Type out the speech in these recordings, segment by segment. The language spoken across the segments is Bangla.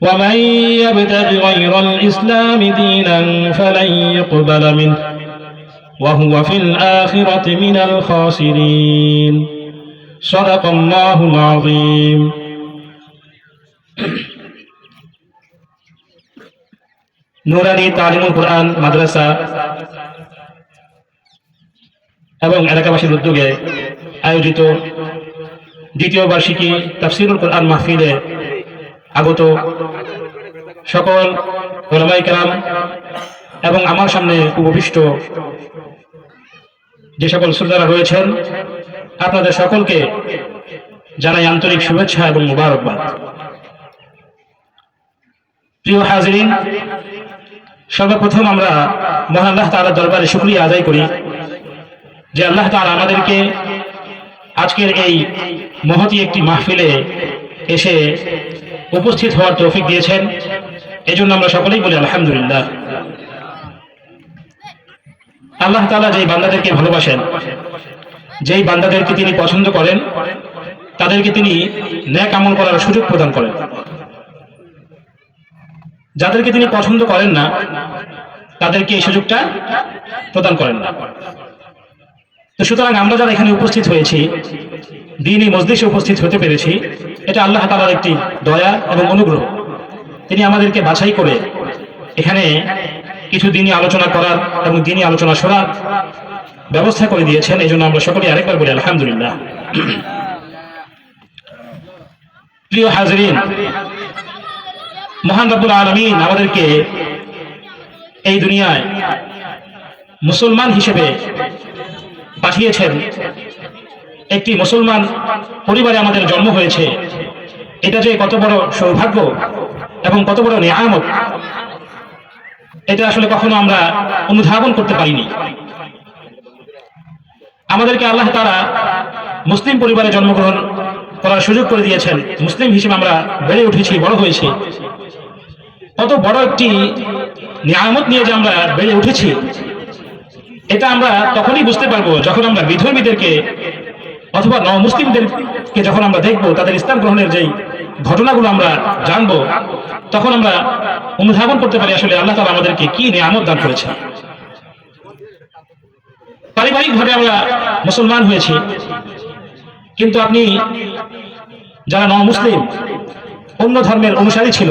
ومن يبتغ غير الإسلام دينا فلن يقبل منه وهو في الآخرة من الخاسرين صدق الله العظيم নুরানি তালিমুল কোরআন মাদ্রাসা এবং এলাকাবাসীর উদ্যোগে আয়োজিত দ্বিতীয় বার্ষিকী তাফসিরুল কোরআন মাহফিলে আগত সকল ওলামাই কেরাম এবং আমার সামনে উপবিষ্ট যে সকল শ্রোতারা রয়েছেন, আপনাদের সকলকে জানাই আন্তরিক শুভেচ্ছা এবং মুবারকবাদ। প্রিয় হাজরিন, সর্বপ্রথম আমরা মহান আল্লাহ তাআলার দরবারে শুক্রিয়া আদায় করি যে আল্লাহ তাআলা আমাদেরকে আজকের এই মহতি একটি মাহফিলে এসে উপস্থিত হওয়ার তৌফিক দিয়েছেন। এজন্য আমরা সকলেই বলি আলহামদুলিল্লাহ। আল্লাহ তাআলা যেই বান্দাদেরকে ভালোবাসেন, যেই বান্দাদেরকে তিনি পছন্দ করেন, তাদেরকে তিনি ন্যাক আমল করার সুযোগ প্রদান করেন। যাদেরকে তিনি পছন্দ করেন না, তাদেরকে এই সুযোগটা প্রদান করেন না। তো সুতরাং আমরা যারা এখানে উপস্থিত হয়েছি, দিনই মসজিদে উপস্থিত হতে পেরেছি এটা আল্লাহ তালার একটি দয়া এবং অনুগ্রহ। তিনি আমাদেরকে বাছাই করে এখানে কিছু দিনই আলোচনা করার এবং দিনই আলোচনা শোনার ব্যবস্থা করে দিয়েছেন। এই জন্য আমরা সকলে আরেকবার বলি, আলহামদুলিল্লাহ। প্রিয় হাজরিন, মহান রব্বুল আলমিন আমাদেরকে এই দুনিয়ায় মুসলমান হিসেবে পাঠিয়েছেন। একটি মুসলমান পরিবারে আমাদের জন্ম হয়েছে। এটা যে কত বড় সৌভাগ্য এবং কত বড় নিয়ামত, এটা আসলে কখনো আমরা অনুধাবন করতে পারিনি। আমাদেরকে আল্লাহ তারা মুসলিম পরিবারে জন্মগ্রহণ করার সুযোগ করে দিয়েছেন। মুসলিম হিসেবে আমরা বেড়ে উঠেছি, বড় হয়েছি। কত বড় একটি নিয়ামত নিয়ে যে আমরা বেড়ে উঠেছি, এটা আমরা তখনই বুঝতে পারব যখন আমরা বিধর্মীদেরকে অথবা ন মুসলিমদেরকে যখন আমরা দেখব, তাদের ইসলাম গ্রহণের যেই ঘটনাগুলো আমরা জানব, তখন আমরা অনুধাবন করতে পারি আসলে আল্লাহ তালা আমাদেরকে কি নিয়ামত দান করেছে পারিবারিকভাবে আমরা মুসলমান হয়েছি, কিন্তু আপনি যারা ন মুসলিম, অন্য ধর্মের অনুসারী ছিল,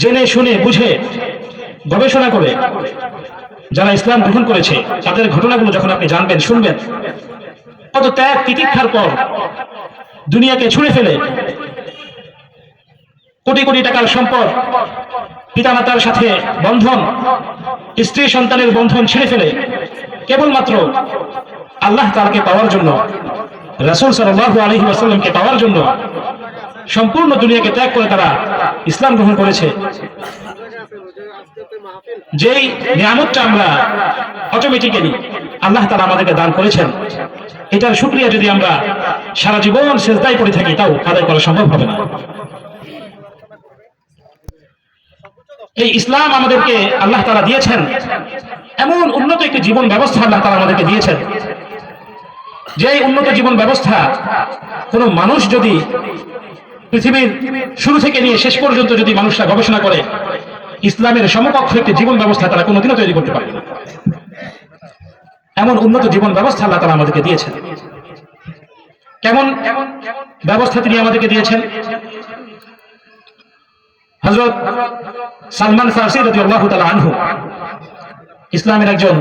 জেনে শুনে বুঝে গবেষণা করে যারা ইসলাম গ্রহণ করেছে, তাদের ঘটনাগুলো যখন আপনি জানবেন, শুনবেন কত ত্যাগ তিতিক্ষার পর দুনিয়াকে ছুঁড়ে ফেলে। কোটি কোটি টাকার সম্পদ, পিতামাতার সাথে বন্ধন, স্ত্রী সন্তানের বন্ধন ছিঁড়ে ফেলে। কেবলমাত্র আল্লাহ তালকে পাওয়ার জন্য, রাসুল সাল্লাহ আলহি আসাল্লামকে পাওয়ার জন্য সম্পূর্ণ দুনিয়াকে ত্যাগ করে তারা ইসলাম গ্রহণ করেছে। যেই নিয়ামতটা আমরা অটোমেটিক্যালি আল্লাহ তারা আমাদেরকে দান করেছেন, এটার সুক্রিয়া যদি আমরা সারা জীবন সেজদায় পড়ে থাকি, তাও আদায় করা সম্ভব হবে না। এই ইসলাম আমাদেরকে আল্লাহ তারা দিয়েছেন, এমন উন্নত একটি জীবন ব্যবস্থা আল্লাহ তারা আমাদেরকে দিয়েছেন। যে উন্নত জীবন ব্যবস্থা কোনো মানুষ যদি পৃথিবীর শুরু থেকে নিয়ে শেষ পর্যন্ত যদি মানুষরা গবেষণা করে ইসলামের সমকক্ষ একটি জীবন ব্যবস্থা তারা কোনোদিনও তৈরি করতে পারবে না এমন উন্নত জীবন ব্যবস্থা আল্লাহ তারা আমাদেরকে দিয়েছেন। কেমন ব্যবস্থা তিনি আমাদেরকে দিয়েছেন? হজরত সালমান ফারসি রদি আল্লাহ তালা আনহু, ইসলামের একজন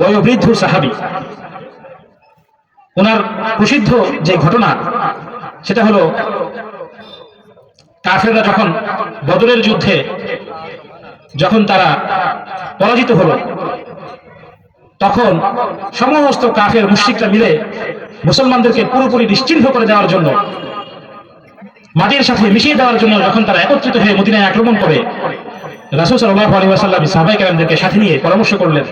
বয়োবৃদ্ধ সাহাবি। ওনার প্রসিদ্ধ যে ঘটনা, সেটা হলো কাফেররা যখন বদরের যুদ্ধে যখন তারা পরাজিত হলো, তখন সমস্ত কাফের মুশ্রিকরা মিলে মুসলমানদেরকে পুরোপুরি নিশ্চিহ্ন করে দেওয়ার জন্য, মাটির সাথে মিশিয়ে দেওয়ার জন্য যখন তারা একত্রিত হয়ে মদিনায় আক্রমণ করে, রাসুল সাল্লাহ আলী আসাল্লাম সাহাবাই কালামদেরকে সাথে নিয়ে পরামর্শ করলেন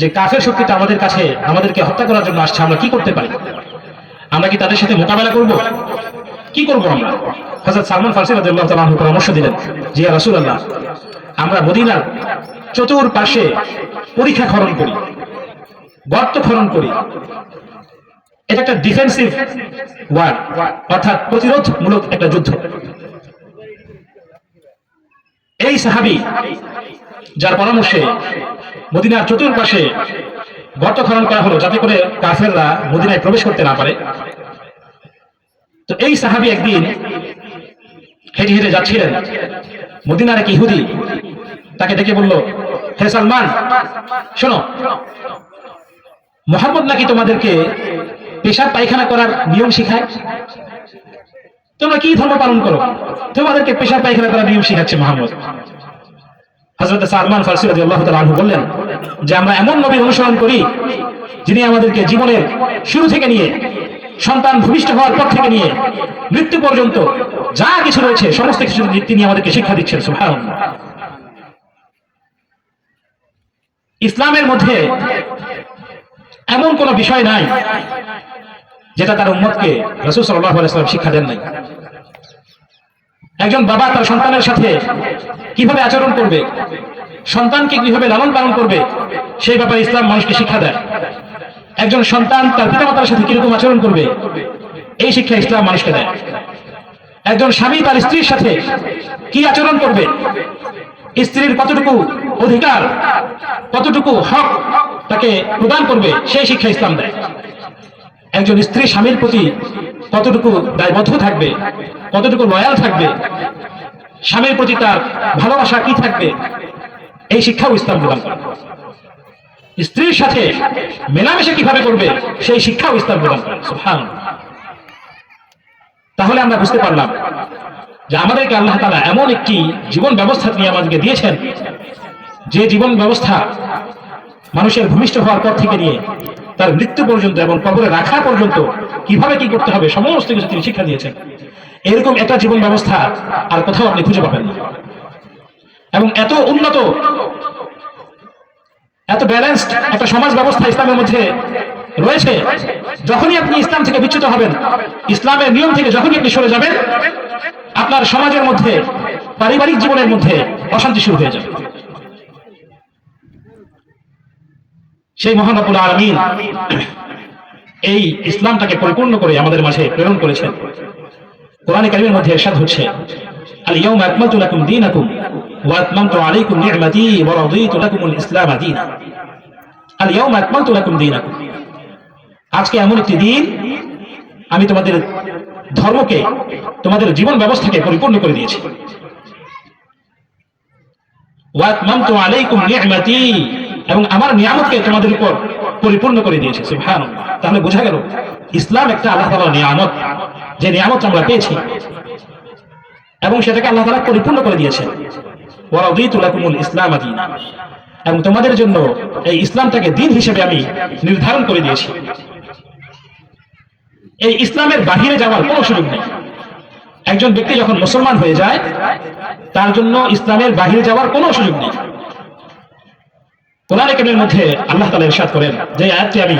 যে কাফের শক্তিটা আমাদের কাছে আমাদেরকে হত্যা করার জন্য আসছে, আমরা কি করতে পারি? আমরা কি তাদের সাথে মোকাবেলা করব? কি করব আমরা? হজরত সালমান ফারসি রাদিয়াল্লাহু তাআলা আনহু পরামর্শ দিলেন জি ইয়া রাসূলুল্লাহ, আমরা মদিনার চতুর পাশে পরীক্ষা খনন করি, গর্ত খনন করি। এটা একটা ডিফেন্সিভ ওয়ার অর্থাৎ প্রতিরোধমূলক একটা যুদ্ধ। এই সাহাবি যার পরামর্শে মদিনার চতুর্পাশে গর্ত খনন করা হলো, যাতে করে কাফেররা মদিনায় প্রবেশ করতে না পারে তো এই সাহাবি একদিন হেঁটে হেঁটে যাচ্ছিলেন। মদিনার এক ইহুদি তাকে ডেকে বলল, হে সালমান, শোনো, মোহাম্মদ নাকি তোমাদেরকে পেশাব পায়খানা করার নিয়ম শিখায়? তোমরা কি ধর্ম পালন করো? তোমাদেরকে পেশাব পায়খানা করার নিয়ম শিখাচ্ছে মোহাম্মদ। হজরত সালমান ফারসি রাদিয়াল্লাহু তাআলা আনহু বললেন, যে আমরা এমন নবীর অনুসরণ করি যিনি আমাদেরকে জীবনের শুরু থেকে নিয়ে সন্তান ভূমিষ্ঠ হওয়ার পর থেকে নিয়ে মৃত্যু পর্যন্ত যা কিছু রয়েছে, সমস্ত কিছু তিনি আমাদেরকে শিক্ষা দিচ্ছেন, সুবহানাল্লাহ। ইসলামের মধ্যে এমন কোন বিষয় নাই যেটা তার উম্মতকে রসুল সাল্লাহ আলাইসাল্লাম শিক্ষা দেন নাই। একজন বাবা তার সন্তানের সাথে কীভাবে আচরণ করবে, সন্তানকে কীভাবে লালন পালন করবে, সেই ব্যাপারে ইসলাম মানুষকে শিক্ষা দেয়। একজন সন্তান তার পিতামাতার সাথে কীরকম আচরণ করবে? এই শিক্ষা ইসলাম মানুষকে দেয়। একজন স্বামী তার স্ত্রীর সাথে কি আচরণ করবে? স্ত্রীর কতটুকু অধিকার, কতটুকু হক তাকে প্রদান করবে, সেই শিক্ষা ইসলাম দেয়। একজন স্ত্রী স্বামীর প্রতি কতটুকু দায়বদ্ধ থাকবে, কতটুকু লয়াল থাকবে, স্বামীর প্রতি তার ভালোবাসা কি থাকবে, এই শিক্ষাও ইসলাম প্রদান করে। স্ত্রীর সাথে মেলামেশা কীভাবে করবে, সেই শিক্ষাও ইসলাম প্রদান করে। তাহলে আমরা বুঝতে পারলাম যে আমাদেরকে আল্লাহ তালা এমন একটি জীবন ব্যবস্থা তিনি আমাদেরকে দিয়েছেন, যে জীবন ব্যবস্থা মানুষের ভূমিষ্ঠ হওয়ার পর থেকে নিয়ে তার মৃত্যু পর্যন্ত এবং কবরে রাখা পর্যন্ত কীভাবে কি করতে হবে, সমস্ত কিছু তিনি শিক্ষা দিয়েছেন। এরকম একটা জীবন ব্যবস্থা আর কোথাও আপনি খুঁজে পাবেন না। এবং এত উন্নত এত ব্যালেন্সড একটা সমাজ ব্যবস্থা ইসলামের মধ্যে রয়েছে। যখনই আপনি ইসলাম থেকে বিচ্যুত হবেন, ইসলামের নিয়ম থেকে যখনই আপনি সরে যাবেন, আপনার সমাজের মধ্যে, পারিবারিক জীবনের মধ্যে অশান্তি শুরু হয়ে যাবে। সেই মহানবুল আলমিন এই ইসলামটাকে পরিপূর্ণ করে আমাদের মাঝে প্রেরণ করেছেন। কোরআনে কারিমের মধ্যে এরশাদ হচ্ছে। দীনাকুম ওয়া আতমামতু আলাইকুম নি'মাতি ওয়া রাদিতু লাকুমুল ইসলাম দীনা আল ইয়াউমা আকমালতু লাকুম দীনাকুম আজকে এমন একটি দিন, আমি তোমাদের ধর্মকে, তোমাদের জীবন ব্যবস্থাকে পরিপূর্ণ করে দিয়েছি। ওয়া আতমামতু আলাইকুম নি'মাতি এবং আমার নিয়ামতকে তোমাদের উপর পরিপূর্ণ করে দিয়েছে। সুবহানাল্লাহ। তাহলে বোঝা গেল, ইসলাম একটা আল্লাহ তাআলার নিয়ামত। যে নিয়ামত আমরা পেয়েছি এবং সেটাকে আল্লাহ তালা পরিপূর্ণ করে দিয়েছেন। ইসলাম এবং তোমাদের জন্য এই ইসলামটাকে দিন হিসেবে আমি নির্ধারণ করে দিয়েছি। এই ইসলামের বাহিরে যাওয়ার কোনো সুযোগ নেই। একজন ব্যক্তি যখন মুসলমান হয়ে যায়, তার জন্য ইসলামের বাহিরে যাওয়ার কোনো সুযোগ নেই। কোরআন একাডেমির মধ্যে আল্লাহ তালা ইরশাদ করেন, যে আয়াতটি আমি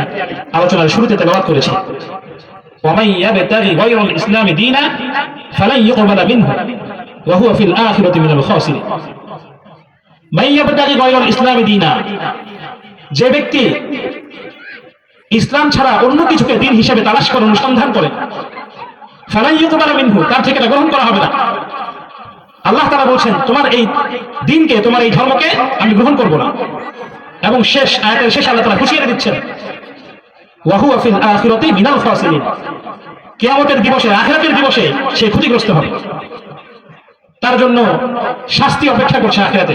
আলোচনার শুরুতে তেলাবাদ করেছি। ওমাইয়া বেতারি ইসলামী দিনা فلن يقبل منه, وهو في الآخرة من الخاسر من মাইয়াবতাগি غير الإسلام دينا, যে ব্যক্তি ইসলাম ছাড়া অন্য কিছুকে দিন হিসেবে তালাশ করে, অনুসন্ধান করে তার থেকে গ্রহণ করা হবে না। আল্লাহ তারা বলছেন, তোমার এই দিনকে, তোমার এই ধর্মকে আমি গ্রহণ করব না। এবং শেষ আয়াতের শেষ আল্লাহ তারা খুশিয়ে দিচ্ছেন ওয়াহু আফিল আখিরাতি কিয়ামতের দিবসে, আখিরাতের দিবসে সে ক্ষতিগ্রস্ত হবে। তার জন্য শাস্তি অপেক্ষা করছে আখিরাতে।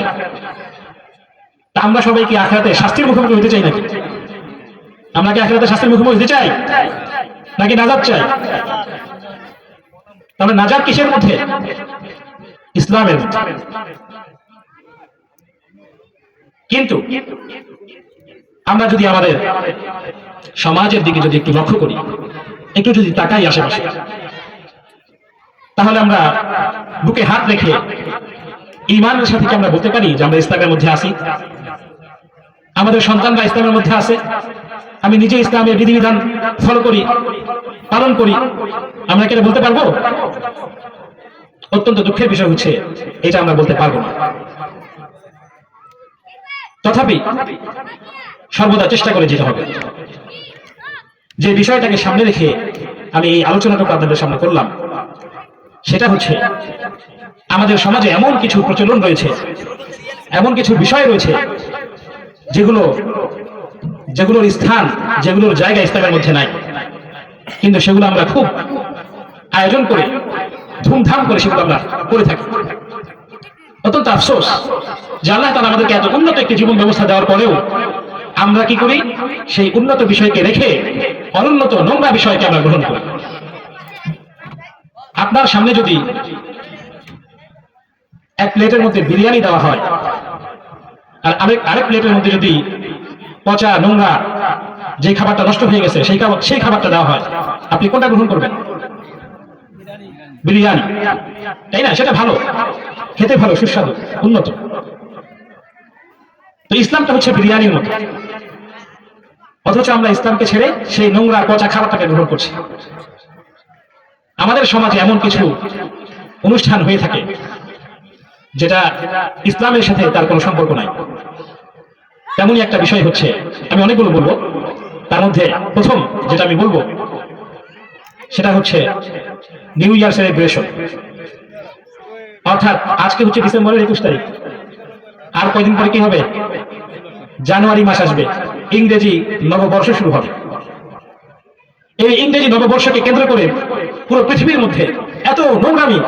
আমরা সবাই কি আখিরাতে শাস্তির মুখোমুখি হতে চাই নাকি? আমরা কি আখিরাতে শাস্তির মুখোমুখি হতে চাই? নাকি নাজাত চাই? তাহলে নাজাত কিসের মধ্যে? ইসলামের কিন্তু আমরা যদি আমাদের সমাজের দিকে যদি একটু লক্ষ্য করি একটু যদি তাকাই আশেপাশে। তাহলে আমরা বুকে হাত রেখে ইমানের সাথে কি আমরা বলতে পারি যে আমরা ইসলামের মধ্যে আছি? আমাদের সন্তানরা ইসলামের মধ্যে আছে। আমি নিজে ইসলামের বিধিবিধান ফলো করি, পালন করি। আমরা কি বলতে পারব? অত্যন্ত দুঃখের বিষয় হচ্ছে, এটা আমরা বলতে পারব না। তথাপি সর্বদা চেষ্টা করে যেতে হবে। যে বিষয়টাকে সামনে রেখে আমি এই আলোচনাটুকু আপনাদের সামনে করলাম, সেটা হচ্ছে আমাদের সমাজে এমন কিছু প্রচলন রয়েছে, এমন কিছু বিষয় রয়েছে যেগুলো, যেগুলোর স্থান, যেগুলোর জায়গা ইসলামের মধ্যে নাই। কিন্তু সেগুলো আমরা খুব আয়োজন করে, ধুমধাম করে সেগুলো আমরা করে থাকি। অত্যন্ত আফসোস যে আল্লাহ তালা আমাদেরকে এত উন্নত একটি জীবন ব্যবস্থা দেওয়ার পরেও আমরা কি করি? সেই উন্নত বিষয়কে রেখে অনুন্নত নোংরা বিষয়কে আমরা গ্রহণ করি। আপনার সামনে যদি এক প্লেটের মধ্যে বিরিয়ানি দেওয়া হয়, আর আরেক আরেক প্লেটের মধ্যে যদি পচা, নোংরা যে খাবারটা নষ্ট হয়ে গেছে, সেই খাবার, সেই খাবারটা দেওয়া হয়, আপনি কোনটা গ্রহণ করবেন? বিরিয়ানি। তাই না? সেটা ভালো। খেতে ভালো, সুস্বাদু, উন্নত। তো ইসলামটা হচ্ছে বিরিয়ানির মতো। অথচ আমরা ইসলামকে ছেড়ে সেই নোংরা পচা খাবারটাকে গ্রহণ করছি। আমাদের সমাজে এমন কিছু অনুষ্ঠান হয়ে থাকে, যেটা ইসলামের সাথে তার কোনো সম্পর্ক নাই। তেমনই একটা বিষয় হচ্ছে, আমি অনেকগুলো বলব। তার মধ্যে প্রথম যেটা আমি বলব, সেটা হচ্ছে নিউ ইয়ার সেলিব্রেশন। অর্থাৎ আজকে হচ্ছে ডিসেম্বরের একুশ তারিখ। আর কয়দিন পরে কি হবে? জানুয়ারি মাস আসবে। ইংরেজি নববর্ষ শুরু হবে। এই ইংরেজি নববর্ষকে কেন্দ্র করে পুরো পৃথিবীর মধ্যে এত নোংরামি,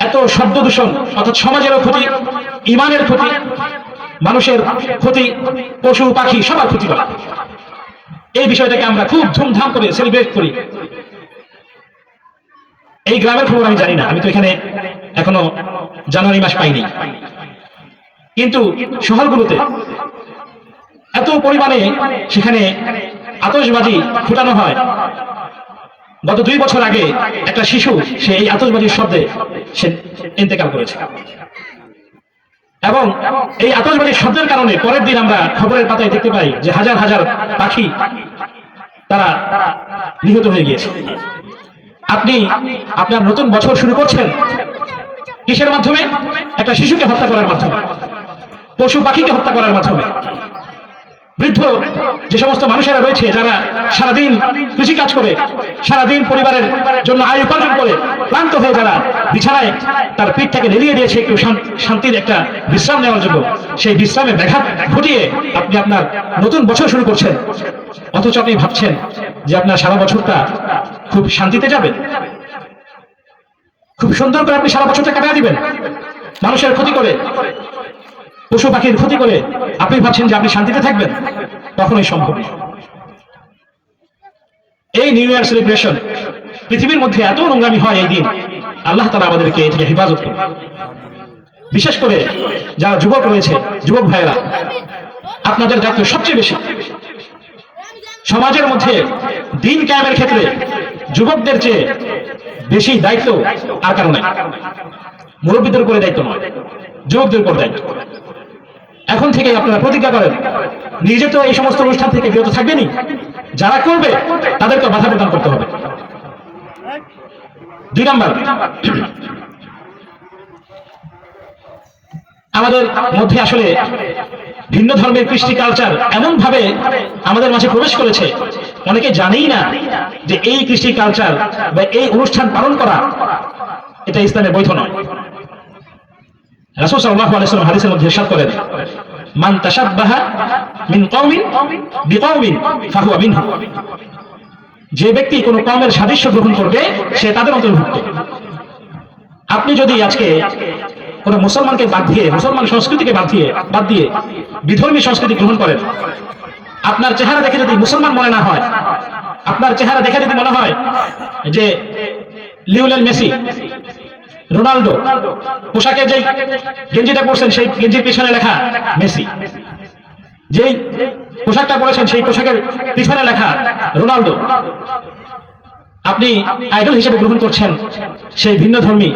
এত শব্দ দূষণ, অর্থাৎ সমাজেরও ক্ষতি, ইমানের ক্ষতি, মানুষের ক্ষতি, পশু, পাখি, সবার ক্ষতি করে। এই বিষয়টাকে আমরা খুব ধুমধাম করে সেলিব্রেট করি। এই গ্রামের খবর আমি জানি না, আমি তো এখানে এখনও জানুয়ারি মাস পাইনি। কিন্তু শহরগুলোতে এত পরিমাণে সেখানে আতশবাজি ফুটানো হয়। গত দুই বছর আগে একটা শিশু, সে এই আতশবাজির শব্দে সে ইন্তেকাল করেছে। এবং এই আতশবাজির শব্দের কারণে পরের দিন আমরা খবরের পাতায় দেখতে পাই যে হাজার হাজার পাখি তারা নিহত হয়ে গিয়েছে। আপনি আপনার নতুন বছর শুরু করছেন? কিসের মাধ্যমে? একটা শিশুকে হত্যা করার মাধ্যমে। পশু পাখিকে হত্যা করার মাধ্যমে। বৃদ্ধ, যে সমস্ত মানুষেরা রয়েছে, যারা সারাদিন কৃষি কাজ করে, সারাদিন পরিবারের জন্য আয় উপার্জন করে, ক্লান্ত হয়ে যারা বিছানায় তার পিঠটাকে নেলিয়ে দিয়েছে, একটু শান্তির একটা বিশ্রাম নেওয়ার জন্য। সেই বিশ্রামে ব্যাঘাত ঘটিয়ে আপনি আপনার নতুন বছর শুরু করছেন। অথচ আপনি ভাবছেন যে আপনার সারা বছরটা খুব শান্তিতে যাবে। খুব সুন্দর করে আপনি সারা বছরটা কাটিয়ে দিবেন। মানুষের ক্ষতি করে, পশু পাখির ক্ষতি করে, আপনি ভাবছেন যে আপনি শান্তিতে থাকবেন? কখনোই সম্ভব এই নিউ ইয়ার সেলিব্রেশন পৃথিবীর মধ্যে এত নোংরামি হয় এই দিন, আল্লাহ তালা আমাদেরকে এ থেকে হেফাজত করে বিশেষ করে যারা যুবক রয়েছে, যুবক ভাইয়েরা, আপনাদের দায়িত্ব সবচেয়ে বেশি, সমাজের মধ্যে দিন কায়েমের ক্ষেত্রে যুবকদের চেয়ে বেশি দায়িত্ব আর কারণে? মুরব্বীদের উপরে দায়িত্ব নয় যুবকদের উপর দায়িত্ব। এখন থেকে আপনারা প্রতিজ্ঞা করেন নিজে তো এই সমস্ত অনুষ্ঠান থেকে বিরত থাকবেনই যারা করবে, তাদেরকে বাধা প্রদান করতে হবে। দুই নম্বর। আমাদের মধ্যে আসলে ভিন্ন ধর্মের কৃষ্টি কালচার এমন ভাবে আমাদের মাঝে প্রবেশ করেছে অনেকে জানেই না যে এই কৃষ্টি কালচার বা এই অনুষ্ঠান পালন করা, এটা ইসলামের বৈধ নয়। রাসূল সাল্লাল্লাহু মধ্যে ইরশাদ করেন, মান তাশাব্বাহা মিন যে ব্যক্তি কোনো কওমের সাদৃশ্য গ্রহণ করবে, সে তাদের অন্তর্ভুক্ত। আপনি যদি আজকে কোন মুসলমানকে বাদ দিয়ে, মুসলমান সংস্কৃতিকে বাদ দিয়ে বাদ দিয়ে বিধর্মী সংস্কৃতি গ্রহণ করেন আপনার চেহারা দেখে যদি মুসলমান মনে না হয়, আপনার চেহারা দেখে যদি মনে হয় যে লিওনেল মেসি রোনাল্ডো পোশাকের যে গেঞ্জিটা পরছেন, সেই গেঞ্জির পিছনে লেখা মেসি। যেই পোশাকটা পরেছেন, সেই পোশাকের পিছনে লেখা রোনাল্ডো আপনি আইডল হিসেবে গ্রহণ করছেন সেই ভিন্ন ধর্মী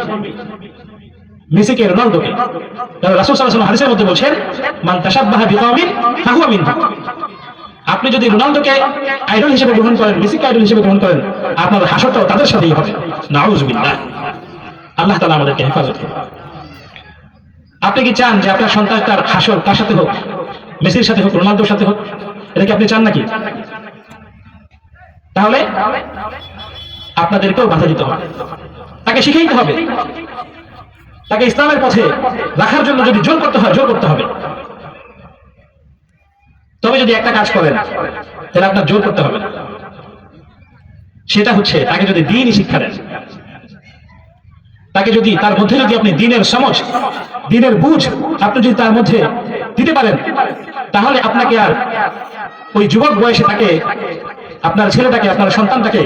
মেসিকে রোনাল্ডোকে রাসুল আলাইহি হাদিসের মধ্যে বলছেন, মান তাশাব্বাহা বিকওমিন ফাহুয়া আপনি যদি রোনাল্ডোকে আইডল হিসেবে গ্রহণ করেন, মেসিকে আইডল হিসেবে গ্রহণ করেন, আপনার হাসরটাও তাদের সাথেই হবে। নাউজুবিল্লাহ। আল্লাহ তাআলা আমাদেরকে হেফাজত আপনি কি চান যে আপনার সন্তান তার হাসর কার সাথে হোক? মেসির সাথে হোক রোনাল্ডোর সাথে হোক? এটা কি আপনি চান নাকি? তাহলে আপনাদেরকেও বাধা দিতে হবে। তাকে শিখাইতে হবে। তাকে ইসলামের পথে রাখার জন্য যদি জোর করতে হয়, জোর করতে হবে। তবে যদি একটা কাজ করেন, তাহলে আপনার জোর করতে হবে। সেটা হচ্ছে তাকে যদি দিনই শিক্ষা দেন, তাকে যদি তার মধ্যে যদি আপনি দিনের সমঝ দিনের বুঝ আপনি যদি তার মধ্যে দিতে পারেন, তাহলে আপনাকে আর ওই যুবক বয়সে তাকে, আপনার ছেলেটাকে, আপনার সন্তানটাকে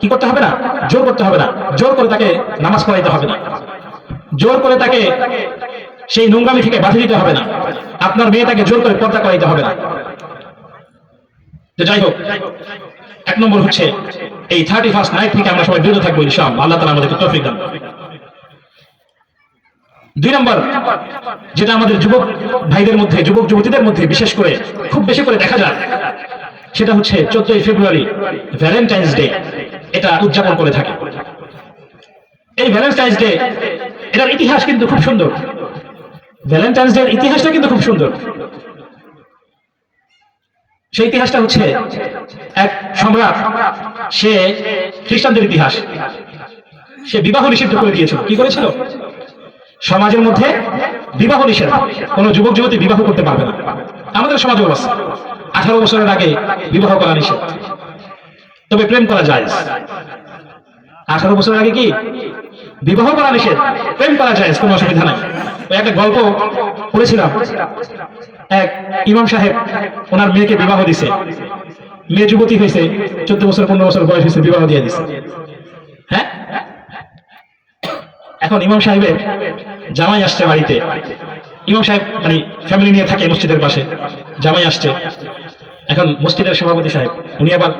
কি করতে হবে না? জোর করতে হবে না। জোর করে তাকে নামাজ পড়াইতে হবে না। জোর করে তাকে সেই নোংরামি থেকে বাধা দিতে হবে না। আপনার মেয়েটাকে জোর করে পর্দা করাইতে হবে না। যাই হোক, এক নম্বর হচ্ছে এই থার্টি ফার্স্ট নাইট থেকে আমরা সবাই বিরত থাকব ইনশাআল্লাহ। আল্লাহ তালা আমাদেরকে তৌফিক দান দুই নম্বর, যেটা আমাদের যুবক ভাইদের মধ্যে, যুবক যুবতীদের মধ্যে বিশেষ করে খুব বেশি করে দেখা যায়, সেটা হচ্ছে চোদ্দই ফেব্রুয়ারি ভ্যালেন্টাইন্স ডে এটা উদযাপন করে থাকে। এই ভ্যালেন্টাইন্স ডে এটার ইতিহাস কিন্তু খুব সুন্দর। ভ্যালেন্টাইন্স ডে ইতিহাসটা কিন্তু খুব সুন্দর। সেই ইতিহাসটা হচ্ছে এক সম্রাট। সে খ্রিস্টানদের ইতিহাস। সে বিবাহ নিষিদ্ধ করে দিয়েছিল। কি করেছিল? সমাজের মধ্যে বিবাহ নিষেধ। কোন যুবক, যুবতী বিবাহ করতে পারবে না। আমাদের সমাজ অবস্থা আঠারো বছরের আগে বিবাহ করা নিষেধ। তবে প্রেম করা যায়। আঠারো বছরের আগে কি? বিবাহ করা নিষেধ, প্রেম করা যায় কোনো অসুবিধা নাই। একটা গল্প পড়েছিলাম। এক ইমাম সাহেব, ওনার মেয়েকে বিবাহ দিছে। মেয়ে যুবতী হয়েছে, চোদ্দ বছর, পনেরো বছর বয়স হয়েছে, বিবাহ দিয়ে দিছে। হ্যাঁ? এখন ইমাম সাহেবের জামাই আসছে বাড়িতে। ইমাম সাহেব মানে ফ্যামিলি নিয়ে থাকে মসজিদের পাশে। জামাই আসছে। এখন মসজিদের সভাপতি সাহেব, উনি আবার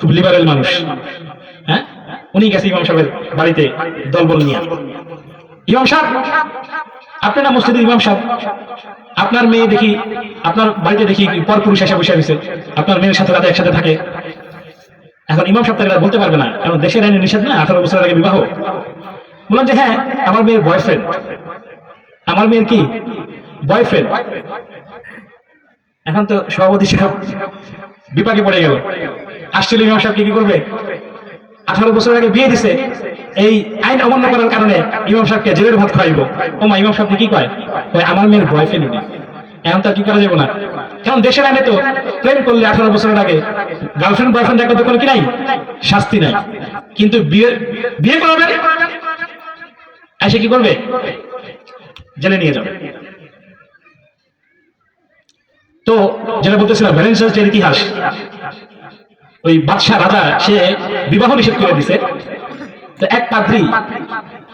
খুব লিবারেল মানুষ। উনি গেছে ইমাম সাহেবের বাড়িতে দলবল নিয়ে। ইমাম সাহেব না মসজিদের ইমাম সাহেব। আপনার মেয়ে দেখি, আপনার বাড়িতে দেখি পর পুরুষ এসে বসে রয়েছে। আপনার মেয়ের সাথে রাতে একসাথে থাকে। এখন ইমাম সাহেব তাকে বলতে পারবে না, কারণ দেশের আইনে নিষেধ না, আঠারো বছর আগে বিবাহ। বললাম যে হ্যাঁ আমার মেয়ের বয়ফ্রেন্ড আমার মেয়ের কি? বয়ফ্রেন্ড এখন তো সভাপতি সাহেব বিপাকে পড়ে গেল। আসছিল ইমাম সাহেব কি করবে? আঠারো বছর আগে বিয়ে দিছে, এই আইন অমান্য করার কারণে ইমাম সাহেবকে জেলের ভাত খাওয়াইব। ও মা, ইমাম সাহেব কি কয় আমার মেয়ের বয়ফ্রেন্ড উনি। এখন তো আর কি করা যাবে না? কারণ দেশের আইনে তো প্রেম করলে আঠারো বছরের আগে গার্লফ্রেন্ড বয়ফ্রেন্ড একটা তো কোনো কি নাই? শাস্তি নাই। কিন্তু বিয়ে বিয়ে করাবে? এসে কি করবে? জেলে নিয়ে যাবে। তো যেটা বলতেছিলাম ভ্যালেন্সাস এর ইতিহাস। ওই বাদশাহ রাজা, সে বিবাহ নিষেধ করে দিছে। তো এক পাদ্রি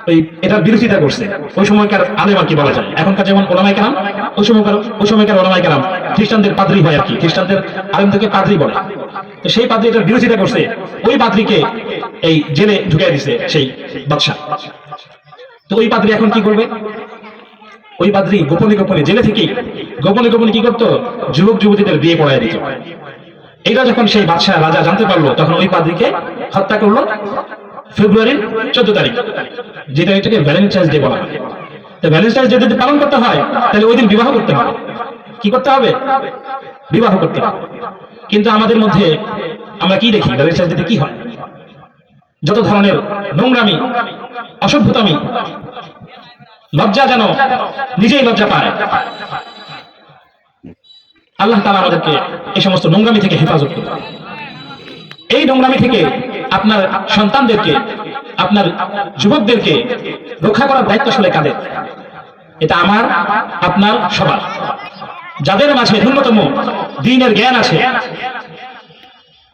ওই এটার বিরোধিতা করছে। ওই সময়কার আলেম আর কি বলা যায়। এখনকার যেমন ওলামাই কালাম ওই সময়কার ওই সময়কার ওলামাই কালাম খ্রিস্টানদের পাদ্রি হয় আর কি। খ্রিস্টানদের আলেম থেকে পাদ্রি বলে। তো সেই পাদ্রি এটার বিরোধিতা করছে। ওই পাদ্রিকে এই জেলে ঢুকিয়ে দিছে সেই বাদশাহ। তো ওই পাদ্রি এখন কি করবে? ওই পাদ্রি গোপনে গোপনে জেলে থেকে গোপনে গোপনে কি করতো? যুবক যুবতীদের বিয়ে পড়ায় দিত। এটা যখন সেই বাদশাহ রাজা জানতে পারল, তখন ওই পাদ্রিকে হত্যা করল ফেব্রুয়ারির চোদ্দ তারিখ, যেটা এটাকে ভ্যালেন্টাইন্স ডে বলা হয়। তো ভ্যালেন্টাইন্স ডে যদি পালন করতে হয়, তাহলে ওই দিন বিবাহ করতে হবে। কি করতে হবে? বিবাহ করতে হবে। কিন্তু আমাদের মধ্যে আমরা কি দেখি? ভ্যালেন্টাইন্স ডেতে কি হয়? যত ধরনের নোংরামি, অসভ্যতামি, লজ্জা যেন নিজেই লজ্জা পায় আল্লাহ তালা আমাদেরকে এই সমস্ত নোংরামি থেকে হেফাজত করুন। এই নোংরামি থেকে আপনার সন্তানদেরকে, আপনার যুবকদেরকে রক্ষা করার দায়িত্ব আসলে কাদের? এটা আমার, আপনার, সবার। যাদের মাঝে ন্যূনতম দিনের জ্ঞান আছে,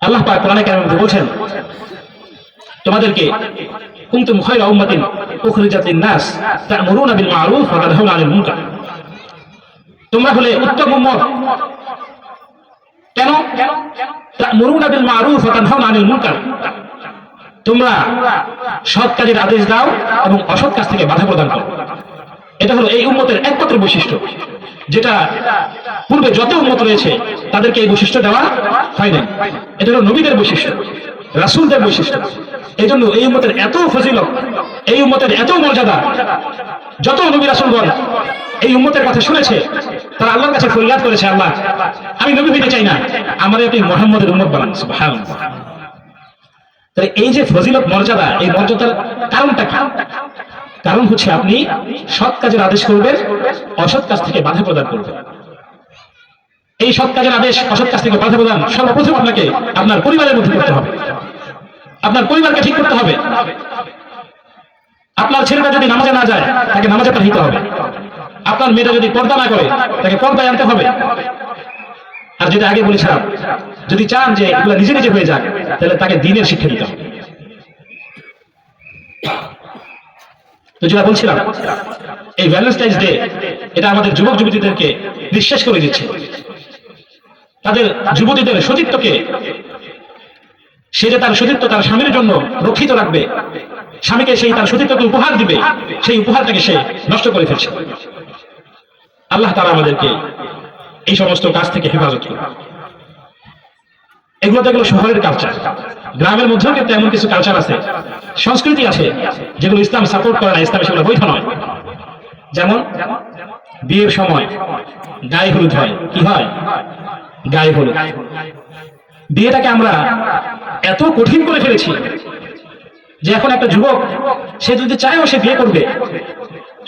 আল্লাহ পাক কোরআনে কারিমের বলছেন, তোমাদেরকে কুনতুম খায়রা উম্মাতিন উখরিজাত লিন-নাস তা'মুরুনা বিল মা'রুফ ওয়া তানহাউনা আনিল তোমরা হলে উত্তম উম্মত। কেন? তা'মুরুনা বিল মা'রুফ আনিল মুনকার। তোমরা সৎ কাজের আদেশ দাও এবং অসৎ কাজ থেকে বাধা প্রদান করো। এটা হলো এই উম্মতের একমাত্র বৈশিষ্ট্য, যেটা পূর্বে যত উন্মত রয়েছে, তাদেরকে এই বৈশিষ্ট্য দেওয়া হয় না এটা হলো নবীদের বৈশিষ্ট্য, রাসূলদের বৈশিষ্ট্য। এই জন্য এই উম্মতের এত ফজিলত, এই উম্মতের এত মর্যাদা, যত নবী রাসূলগণ এই উম্মতের কথা শুনেছে তারা আল্লাহর কাছে ফরিয়াদ করেছে, আল্লাহ, আমি নবী হইতে চাই না। আমাদের আপনি মোহাম্মদের উম্মত বানান, সুবহানাল্লাহ। তাহলে এই যে ফজিলত মর্যাদা, এই মর্যাদার কারণটা কি? কারণ হচ্ছে আপনি সৎ কাজের আদেশ করবেন, অসৎ কাজ থেকে বাধা প্রদান করবেন। এই সৎ কাজের আদেশ, অসৎ কাজ থেকে বাধা প্রদান সর্বপ্রথম আপনাকে আপনার পরিবারের মধ্যে করতে হবে। আপনার পরিবারকে ঠিক করতে হবে। আপনার ছেলেটা যদি নামাজে না যায়, তাকে নামাজে পাঠাইতে হবে। আপনার মেয়েটা যদি পর্দা না করে, তাকে পর্দায় আনতে হবে। আর যেটা আগে বলেছিলাম যদি চান যে এগুলো নিজে নিজে হয়ে যাক, তাহলে তাকে দিনের শিক্ষা দিতে হবে। যেটা বলছিলাম, এই ভ্যালেন্টাইন্স ডে এটা আমাদের যুবক যুবতীদেরকে বিশ্বাস করে দিচ্ছে। তাদের যুবতীদের সতীত্বকে, সে যে তার সতীত্ব তার স্বামীর জন্য রক্ষিত রাখবে, স্বামীকে সেই তার সতীত্বকে উপহার দিবে, সেই উপহারটাকে সে নষ্ট করে ফেলছে। আল্লাহ তারা আমাদেরকে এই সমস্ত কাজ থেকে হেফাজত করবে এগুলো তো এগুলো শহরের কালচার গ্রামের মধ্যেও কিন্তু এমন কিছু কালচার আছে, সংস্কৃতি আছে, যেগুলো ইসলাম সাপোর্ট করে না, ইসলাম সেগুলো বৈধ নয়। যেমন, বিয়ের সময় গায়ে হলুদ হয়। কি হয়? গায়ে হলুদ। বিয়েটাকে আমরা এত কঠিন করে ফেলেছি যে এখন একটা যুবক, সে যদি চায়ও সে বিয়ে করবে,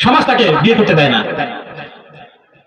সমাজ তাকে বিয়ে করতে দেয় না।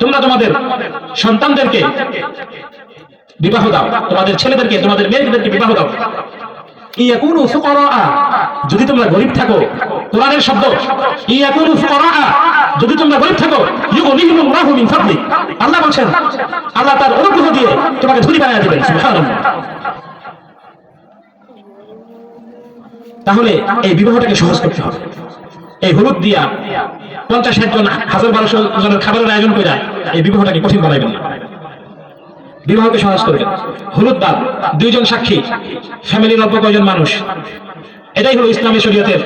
তোমরা তোমাদের সন্তানদেরকে বিবাহ দাও। তোমাদের ছেলেদেরকে, তোমাদের মেয়েদেরকে বিবাহ দাও। যদি তোমরা গরিব থাকো, কোরআনের শব্দ। যদি তোমরা গরিব থাকো আল্লাহ বলছেন, আল্লাহ তার অনুগ্রহ দিয়ে তোমাকে ধনী বানায় দিবেন তাহলে এই বিবাহটাকে সহজ করতে হবে। এই হলুদ দিয়া পঞ্চাশ ষাট জন হাজার বারোশো জনের খাবারের আয়োজন করে এই বিবাহটাকে কঠিন বানাইবেন না। বিবাহকে সহজ করবেন। হলুদ বাদ দুইজন সাক্ষী, ফ্যামিলির অল্প কয়জন মানুষ। এটাই হলো ইসলামী শরীয়তের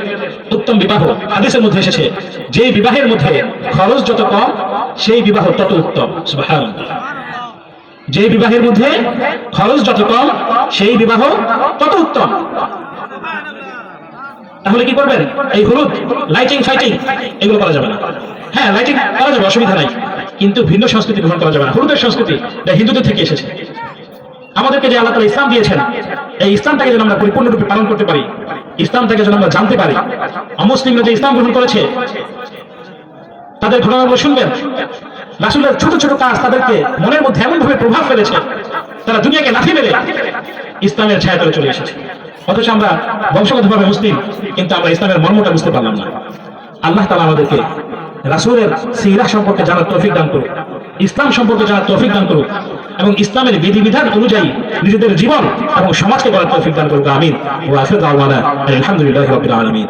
উত্তম বিবাহ। হাদিসের মধ্যে এসেছে যে বিবাহের মধ্যে খরচ যত কম, সেই বিবাহ তত উত্তম। যে বিবাহের মধ্যে খরচ যত কম, সেই বিবাহ তত উত্তম। তাহলে কি করবেন? এই হলুদ লাইটিং ফাইটিং এগুলো করা যাবে না। হ্যাঁ লাইটিং করা যাবে, অসুবিধা নাই। কিন্তু ভিন্ন সংস্কৃতি গ্রহণ করা যাবে না। হলুদের সংস্কৃতি, এটা হিন্দুদের থেকে এসেছে। আমাদেরকে যে আল্লাহ তালা ইসলাম দিয়েছেন, এই ইসলামটাকে যেন আমরা পরিপূর্ণরূপে পালন করতে পারি, ইসলামটাকে যেন আমরা জানতে পারি। অমুসলিমরা যে ইসলাম গ্রহণ করেছে, তাদের ঘটনাগুলো শুনবেন। রাসুলের ছোট ছোট কাজ তাদেরকে মনের মধ্যে এমন ভাবে প্রভাব ফেলেছে, তারা দুনিয়াকে লাফিয়ে মেরে ইসলামের ছায়াতলে চলে এসেছে। অথচ আমরা বংশগতভাবে মুসলিম, কিন্তু আমরা ইসলামের মর্মটা বুঝতে পারলাম না। আল্লাহ তালা আমাদেরকে রাসুলের সিরা সম্পর্কে জানার তৌফিক দান করুক, ইসলাম সম্পর্কে জানার তৌফিক দান করুক, এবং ইসলামের বিধিবিধান অনুযায়ী নিজেদের জীবন এবং সমাজকে করার তৌফিক দান করুক, আমিন। ও আলমানা আলহামদুলিল্লাহ আলমিন।